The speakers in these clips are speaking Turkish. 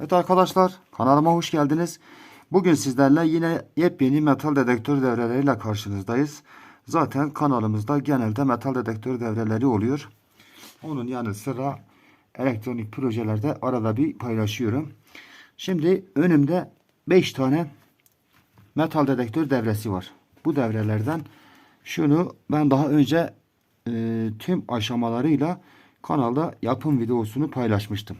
Evet arkadaşlar kanalıma hoş geldiniz. Bugün sizlerle yine yepyeni metal dedektör devreleriyle karşınızdayız. Zaten kanalımızda genelde metal dedektör devreleri oluyor. Onun yanı sıra elektronik projelerde arada bir paylaşıyorum. Şimdi önümde 5 tane metal dedektör devresi var. Bu devrelerden şunu ben daha önce e, tüm aşamalarıyla kanalda yapım videosunu paylaşmıştım.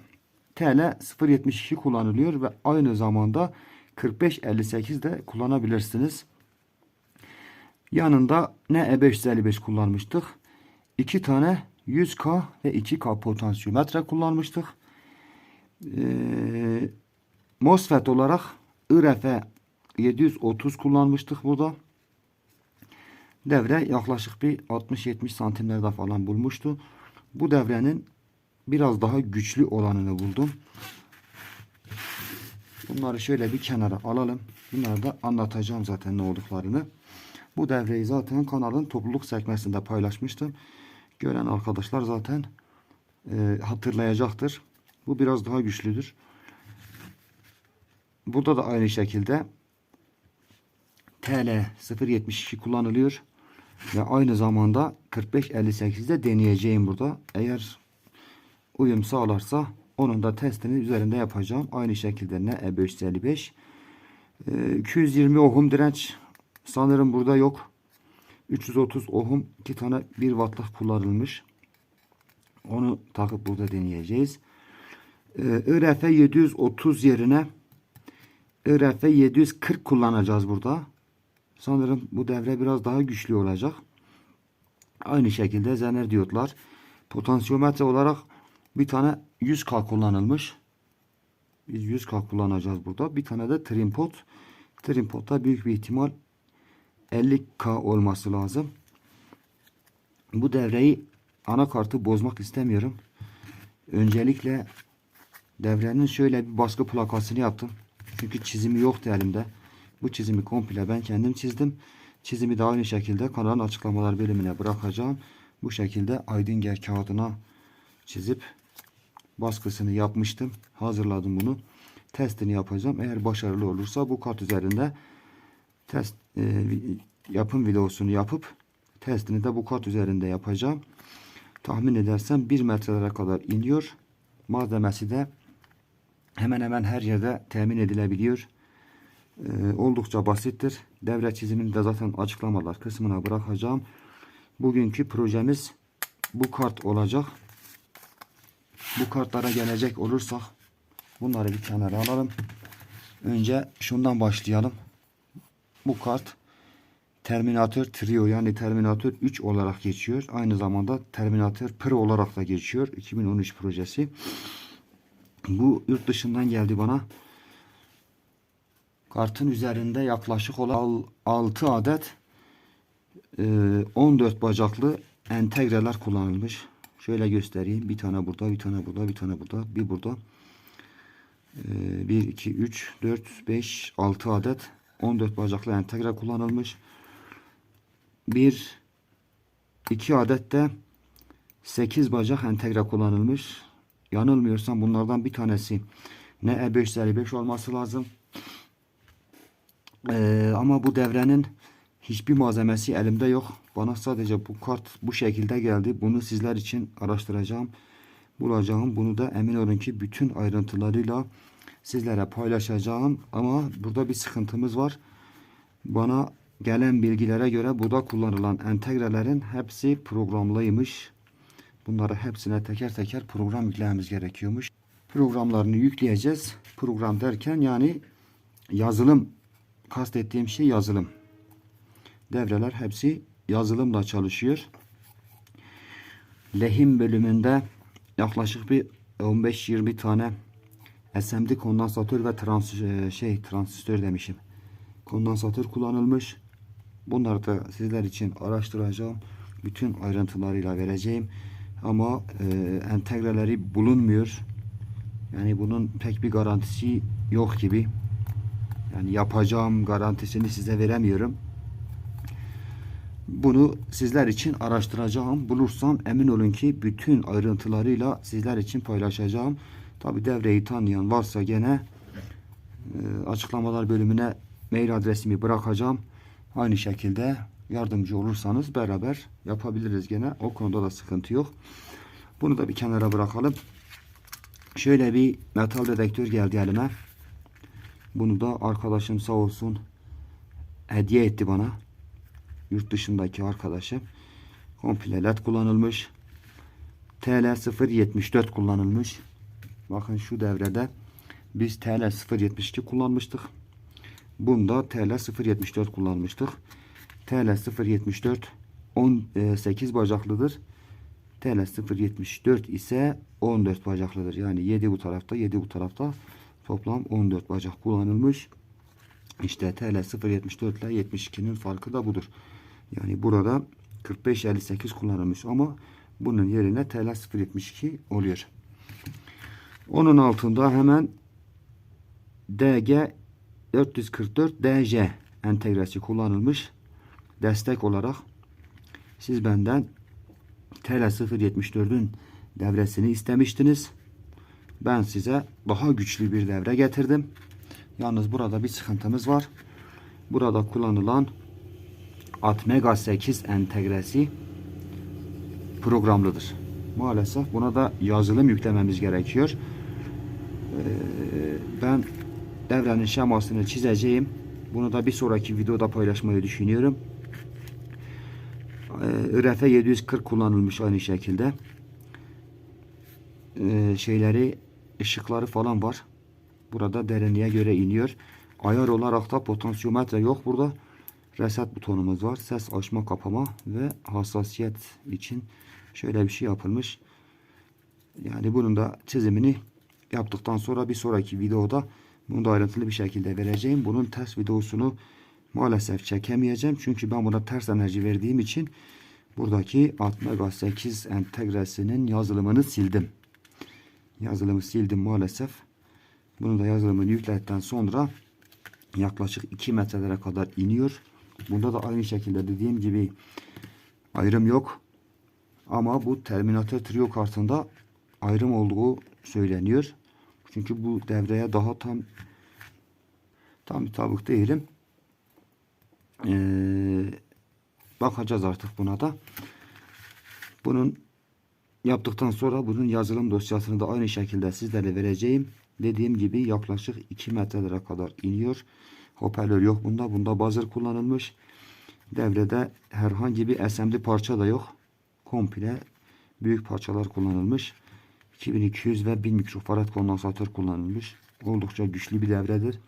TL 0.72 kullanılıyor ve aynı zamanda 4558 de kullanabilirsiniz. Yanında ne E555 kullanmıştık. 2 tane 100K ve 2K potansiyometre kullanmıştık. Ee, MOSFET olarak IRF 730 kullanmıştık burada. Devre yaklaşık bir 60-70 santimlerde falan bulmuştu. Bu devrenin biraz daha güçlü olanını buldum. Bunları şöyle bir kenara alalım. Bunları da anlatacağım zaten ne olduklarını. Bu devreyi zaten kanalın topluluk sekmesinde paylaşmıştım. Gören arkadaşlar zaten e, hatırlayacaktır. Bu biraz daha güçlüdür. Burada da aynı şekilde TL 0.72 kullanılıyor. Ve aynı zamanda 45.58'de deneyeceğim burada. Eğer uyum sağlarsa onun da testini üzerinde yapacağım. Aynı şekilde ne E555 e, 220 ohm direnç sanırım burada yok. 330 ohm iki tane 1 wattlık kullanılmış. Onu takıp burada deneyeceğiz. E, IRF 730 yerine IRF 740 kullanacağız burada. Sanırım bu devre biraz daha güçlü olacak. Aynı şekilde zener diyotlar. Potansiyometre olarak bir tane 100K kullanılmış. Biz 100K kullanacağız burada. Bir tane de trimpot. Trimpot'ta büyük bir ihtimal 50K olması lazım. Bu devreyi anakartı bozmak istemiyorum. Öncelikle devrenin şöyle bir baskı plakasını yaptım. Çünkü çizimi yoktu elimde. Bu çizimi komple ben kendim çizdim. Çizimi de aynı şekilde kanalın açıklamalar bölümüne bırakacağım. Bu şekilde Aydinger kağıdına çizip baskısını yapmıştım. Hazırladım bunu. Testini yapacağım. Eğer başarılı olursa bu kart üzerinde test e, yapım videosunu yapıp testini de bu kart üzerinde yapacağım. Tahmin edersem 1 metrelere kadar iniyor. Malzemesi de hemen hemen her yerde temin edilebiliyor. Ee, oldukça basittir. Devre çizimini de zaten açıklamalar kısmına bırakacağım. Bugünkü projemiz bu kart olacak. Bu kartlara gelecek olursak bunları bir kenara alalım. Önce şundan başlayalım. Bu kart Terminator Trio yani Terminator 3 olarak geçiyor. Aynı zamanda Terminator Pro olarak da geçiyor. 2013 projesi. Bu yurt dışından geldi bana. Kartın üzerinde yaklaşık olan 6 adet 14 bacaklı entegreler kullanılmış. Şöyle göstereyim. Bir tane burada, bir tane burada, bir tane burada, bir burada. 1, 2, 3, 4, 5, 6 adet 14 bacaklı entegre kullanılmış. 1, 2 adet de 8 bacak entegre kullanılmış. Yanılmıyorsam bunlardan bir tanesi ne E555 olması lazım. Ee, ama bu devrenin hiçbir malzemesi elimde yok. Bana sadece bu kart bu şekilde geldi. Bunu sizler için araştıracağım. Bulacağım. Bunu da emin olun ki bütün ayrıntılarıyla sizlere paylaşacağım. Ama burada bir sıkıntımız var. Bana gelen bilgilere göre burada kullanılan entegrelerin hepsi programlıymış. Bunları hepsine teker teker program yüklememiz gerekiyormuş. Programlarını yükleyeceğiz. Program derken yani yazılım kastettiğim şey yazılım. Devreler hepsi yazılımla çalışıyor. Lehim bölümünde yaklaşık bir 15-20 tane SMD kondansatör ve trans şey transistör demişim. Kondansatör kullanılmış. Bunları da sizler için araştıracağım. Bütün ayrıntılarıyla vereceğim. Ama e, entegreleri bulunmuyor. Yani bunun pek bir garantisi yok gibi. Yani yapacağım garantisini size veremiyorum. Bunu sizler için araştıracağım. Bulursam emin olun ki bütün ayrıntılarıyla sizler için paylaşacağım. Tabi devreyi tanıyan varsa gene e, açıklamalar bölümüne mail adresimi bırakacağım. Aynı şekilde yardımcı olursanız beraber yapabiliriz gene. O konuda da sıkıntı yok. Bunu da bir kenara bırakalım. Şöyle bir metal dedektör geldi elime. Bunu da arkadaşım sağ olsun hediye etti bana. Yurt dışındaki arkadaşım. Komple led kullanılmış. TL 074 kullanılmış. Bakın şu devrede biz TL 072 kullanmıştık. Bunda TL 074 kullanmıştık. TL 074 18 bacaklıdır. TL 074 ise 14 bacaklıdır. Yani 7 bu tarafta 7 bu tarafta toplam 14 bacak kullanılmış. İşte TL 074 ile 72'nin farkı da budur. Yani burada 45-58 kullanılmış ama bunun yerine TL 072 oluyor. Onun altında hemen DG 444 DJ entegresi kullanılmış. Destek olarak siz benden TL 074'ün devresini istemiştiniz. Ben size daha güçlü bir devre getirdim. Yalnız burada bir sıkıntımız var. Burada kullanılan Atmega 8 entegresi programlıdır. Maalesef buna da yazılım yüklememiz gerekiyor. Ee, ben devrenin şemasını çizeceğim. Bunu da bir sonraki videoda paylaşmayı düşünüyorum. Ee, RF 740 kullanılmış aynı şekilde. Ee, şeyleri ışıkları falan var. Burada derinliğe göre iniyor. Ayar olarak da potansiyometre yok burada. Reset butonumuz var. Ses açma kapama ve hassasiyet için şöyle bir şey yapılmış. Yani bunun da çizimini yaptıktan sonra bir sonraki videoda bunu da ayrıntılı bir şekilde vereceğim. Bunun test videosunu maalesef çekemeyeceğim. Çünkü ben buna ters enerji verdiğim için buradaki Atmega 8 entegresinin yazılımını sildim. Yazılımı sildim maalesef. Bunu da yazılımını yükledikten sonra yaklaşık 2 metrelere kadar iniyor. Bunda da aynı şekilde dediğim gibi ayrım yok. Ama bu Terminator Trio kartında ayrım olduğu söyleniyor. Çünkü bu devreye daha tam tam bir tabuk değilim. Ee, bakacağız artık buna da. Bunun yaptıktan sonra bunun yazılım dosyasını da aynı şekilde sizlere vereceğim. Dediğim gibi yaklaşık 2 metrelere kadar iniyor. Hoparlör yok bunda. Bunda buzzer kullanılmış. Devrede herhangi bir SMD parça da yok. Komple büyük parçalar kullanılmış. 2200 ve 1000 mikrofarad kondansatör kullanılmış. Oldukça güçlü bir devredir.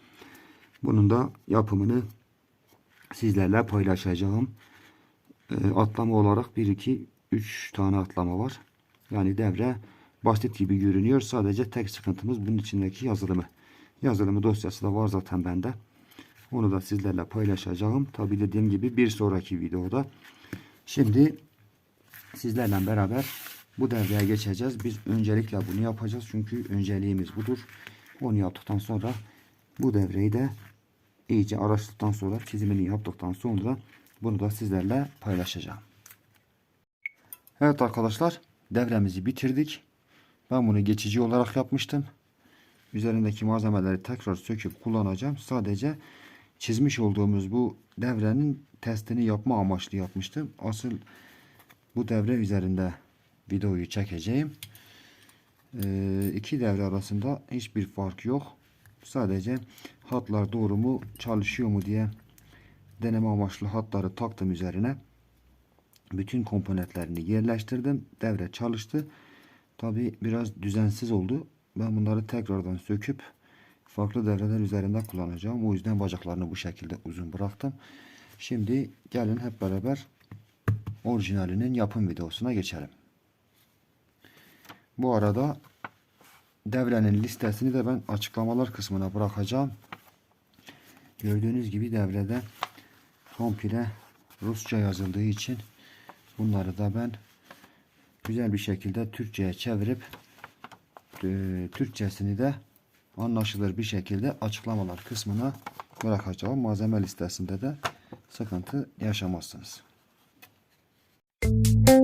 Bunun da yapımını sizlerle paylaşacağım. E, atlama olarak 1, 2, 3 tane atlama var. Yani devre basit gibi görünüyor. Sadece tek sıkıntımız bunun içindeki yazılımı. Yazılımı dosyası da var zaten bende. Onu da sizlerle paylaşacağım. Tabi dediğim gibi bir sonraki videoda. Şimdi sizlerle beraber bu devreye geçeceğiz. Biz öncelikle bunu yapacağız. Çünkü önceliğimiz budur. Onu yaptıktan sonra bu devreyi de iyice araştırdıktan sonra çizimini yaptıktan sonra bunu da sizlerle paylaşacağım. Evet arkadaşlar devremizi bitirdik. Ben bunu geçici olarak yapmıştım. Üzerindeki malzemeleri tekrar söküp kullanacağım. Sadece çizmiş olduğumuz bu devrenin testini yapma amaçlı yapmıştım. Asıl bu devre üzerinde videoyu çekeceğim. Ee, iki devre arasında hiçbir fark yok. Sadece hatlar doğru mu çalışıyor mu diye deneme amaçlı hatları taktım üzerine. Bütün komponentlerini yerleştirdim. Devre çalıştı. Tabi biraz düzensiz oldu. Ben bunları tekrardan söküp farklı devreler üzerinde kullanacağım. O yüzden bacaklarını bu şekilde uzun bıraktım. Şimdi gelin hep beraber orijinalinin yapım videosuna geçelim. Bu arada devrenin listesini de ben açıklamalar kısmına bırakacağım. Gördüğünüz gibi devrede komple Rusça yazıldığı için Bunları da ben güzel bir şekilde Türkçe'ye çevirip e, Türkçesini de anlaşılır bir şekilde açıklamalar kısmına bırakacağım. Malzeme listesinde de sıkıntı yaşamazsınız. Müzik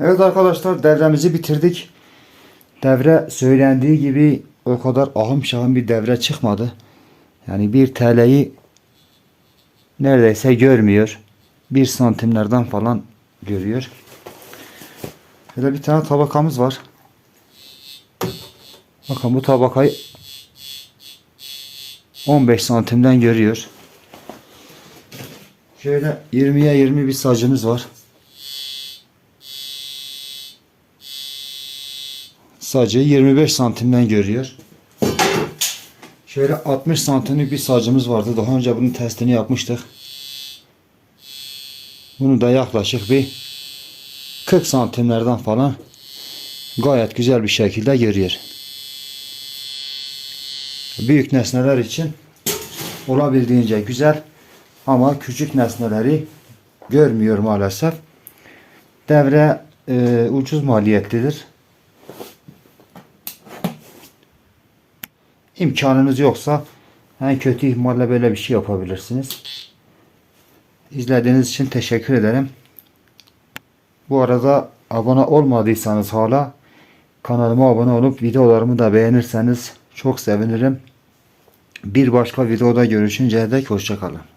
Evet arkadaşlar devremizi bitirdik. Devre söylendiği gibi o kadar ahım şahım bir devre çıkmadı. Yani 1 TL'yi neredeyse görmüyor. 1 santimlerden falan görüyor. Şöyle bir tane tabakamız var. Bakın bu tabakayı 15 santimden görüyor. Şöyle 20'ye 20 bir sacımız var. Sacı 25 santimden görüyor. Şöyle 60 santimlik bir sacımız vardı. Daha önce bunun testini yapmıştık. Bunu da yaklaşık bir 40 santimlerden falan gayet güzel bir şekilde görüyor. Büyük nesneler için olabildiğince güzel ama küçük nesneleri görmüyor maalesef. Devre e, ucuz maliyetlidir. İmkanınız yoksa en kötü ihtimalle böyle bir şey yapabilirsiniz. İzlediğiniz için teşekkür ederim. Bu arada abone olmadıysanız hala kanalıma abone olup videolarımı da beğenirseniz çok sevinirim. Bir başka videoda görüşünceye dek hoşçakalın.